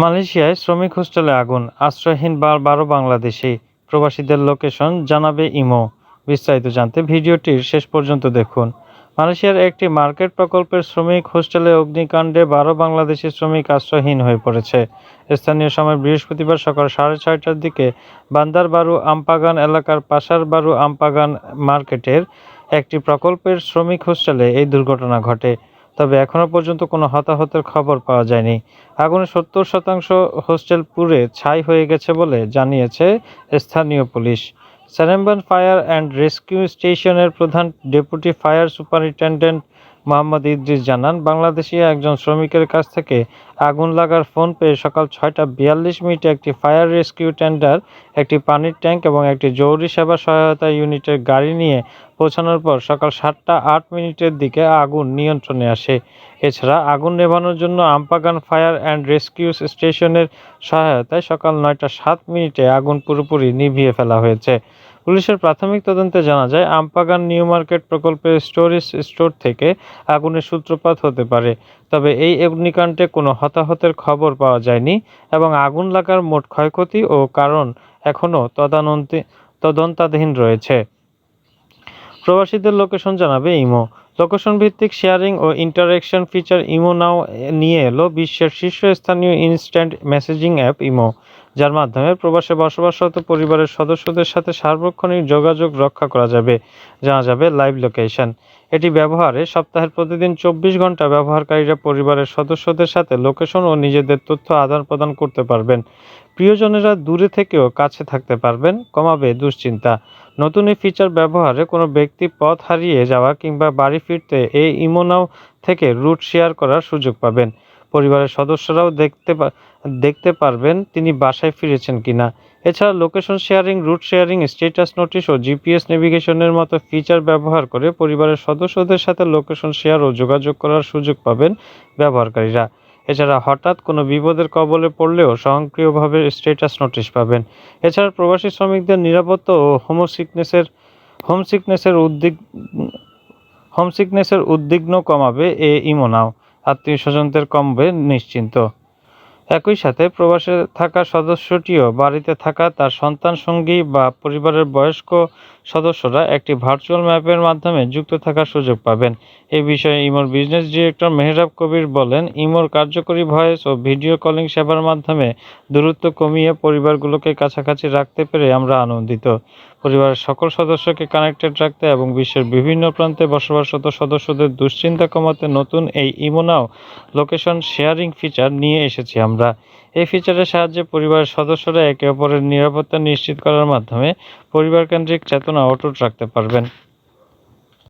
মালয়েশিয়ায় শ্রমিক হোস্টেলে আগুন, আশ্রয়হীন বারো বাংলাদেশি প্রবাসীদের লোকেশন জানাবে ইমো। বিস্তারিত জানতে ভিডিওটির শেষ পর্যন্ত দেখুন। মালয়েশিয়ার একটি মার্কেট প্রকল্পের শ্রমিক হোস্টেলে অগ্নিকাণ্ডে বারো বাংলাদেশি শ্রমিক আশ্রয়হীন হয়ে পড়েছে। স্থানীয় সময় বৃহস্পতিবার সকাল সাড়ে ছয়টার দিকে বান্দারবারু আমপাগান এলাকার পাশার বারু আমপাগান মার্কেটের একটি প্রকল্পের শ্রমিক হোস্টেলে এই দুর্ঘটনা ঘটে। তবে এখনও পর্যন্ত কোনো হতাহতের খবর পাওয়া যায়নি। আগুনে সত্তর শতাংশ হোস্টেল পুড়ে ছাই হয়ে গেছে বলে জানিয়েছে স্থানীয় police. Seremban fire and rescue স্টেশনের প্রধান deputy fire superintendent Mohammad Idris জানান, বাংলাদেশি একজন শ্রমিকের কাছ থেকে আগুন লাগার ফোন পেয়ে সকাল ছয়টা বিয়াল্লিশ মিনিটে একটি ফায়ার রেস্কিউ টেন্ডার, একটি পানির ট্যাঙ্ক এবং একটি জরুরি সেবা সহায়তা ইউনিটের গাড়ি নিয়ে পৌঁছানোর পর সকাল সাতটা আট মিনিটের দিকে আগুন নিয়ন্ত্রণে আসে। এছাড়া আগুন নেভানোর জন্য আমপাগান ফায়ার অ্যান্ড রেস্কিউ স্টেশনের সহায়তায় সকাল নয়টা সাত মিনিটে আগুন পুরোপুরি নিভিয়ে ফেলা হয়েছে। পুলিশের প্রাথমিক তদন্তে জানা যায়, আমপাগান নিউ মার্কেট প্রকল্পের স্টোরেজ স্টোর থেকে আগুনের সূত্রপাত হতে পারে। তবে এই অগ্নিকাণ্ডে কোনো হতাহতের খবর পাওয়া যায়নি এবং আগুন লাগার মোট ক্ষয়ক্ষতি ও কারণ এখনও তদানন্তে তদন্তাধীন রয়েছে। প্রবাসীদের লোকেশন জানাবে ইমো। লোকেশন ভিত্তিক শেয়ারিং ও ইন্টারেকশন ফিচার ইমো নাও নিয়ে এলো বিশ্বের শীর্ষস্থানীয় ইনস্ট্যান্ট মেসেজিং অ্যাপ ইমো, যার মাধ্যমে প্রবাসে বসবাসরত পরিবারের সদস্যদের সাথে সার্বক্ষণিক যোগাযোগ রক্ষা করা যাবে, জানা যাবে লাইভ লোকেশন এটি ব্যবহারে সপ্তাহের প্রতিদিন চব্বিশ ঘণ্টা ব্যবহারকারীরা পরিবারের সদস্যদের সাথে লোকেশন ও নিজেদের তথ্য আদান প্রদান করতে পারবেন। প্রিয়জনেরা দূরে থেকেও কাছে থাকতে পারবেন, কমাবে দুশ্চিন্তা। নতুন এই ফিচার ব্যবহারে কোনো ব্যক্তি পথ হারিয়ে যাওয়া কিংবা বাড়ি ফিরতে এই ইমোনাও থেকে রুট শেয়ার করার সুযোগ পাবেন। পরিবারের সদস্যরাও দেখতে দেখতে পারবেন তিনি বাসায় ফিরেছেন কিনা। এছাড়া location sharing route sharing status notice ও জিপিএস নেভিগেশনের মতো ফিচার ব্যবহার করে পরিবারের সদস্যদের সাথে লোকেশন শেয়ার ও যোগাযোগ করার সুযোগ পাবেন ব্যবহারকারীরা। এছাড়া হঠাৎ কোনো বিপদের কবলে পড়লেও স্বয়ংক্রিয়ভাবে স্ট্যাটাস নোটিশ পাবেন। এছাড়া প্রবাসী শ্রমিকদের নিরাপত্তা ও হোমসিকনেসের হোমসিকনেসের উদ্বিগ হোমসিকনেসের উদ্বিগ্ন কমাবে এ ইমোনাও। আত্মীয় স্বজনদের কমবে নিশ্চিন্ত। একই সাথে প্রবাসে থাকা সদস্যটিও বাড়িতে থাকা তার সন্তান, সঙ্গী বা পরিবারের বয়স্ক সদস্যরা একটি ভার্চুয়াল ম্যাপের মাধ্যমে যুক্ত থাকার সুযোগ পাবেন। এ বিষয়ে ইমোর বিজনেস ডিরেক্টর মেহরাব কবির বলেন, ইমোর কার্যকরী ভয়েস ও ভিডিও কলিং সেবার মাধ্যমে দূরত্ব কমিয়ে পরিবারগুলোকে কাছাকাছি রাখতে পেরে আমরা আনন্দিত। পরিবারের সকল সদস্যকে কানেক্টেড রাখতে এবং বিশ্বের বিভিন্ন প্রান্তে বসবাসরত সদস্যদের দুশ্চিন্তা কমাতে নতুন এই ইমোনাও লোকেশন শেয়ারিং ফিচার নিয়ে এসেছি আমরা। এই ফিচারের সাহায্যে পরিবারের সদস্যরা একে অপরের নিরাপত্তা নিশ্চিত করার মাধ্যমে পরিবারকেন্দ্রিক চেতনা অটুট রাখতে পারবেন।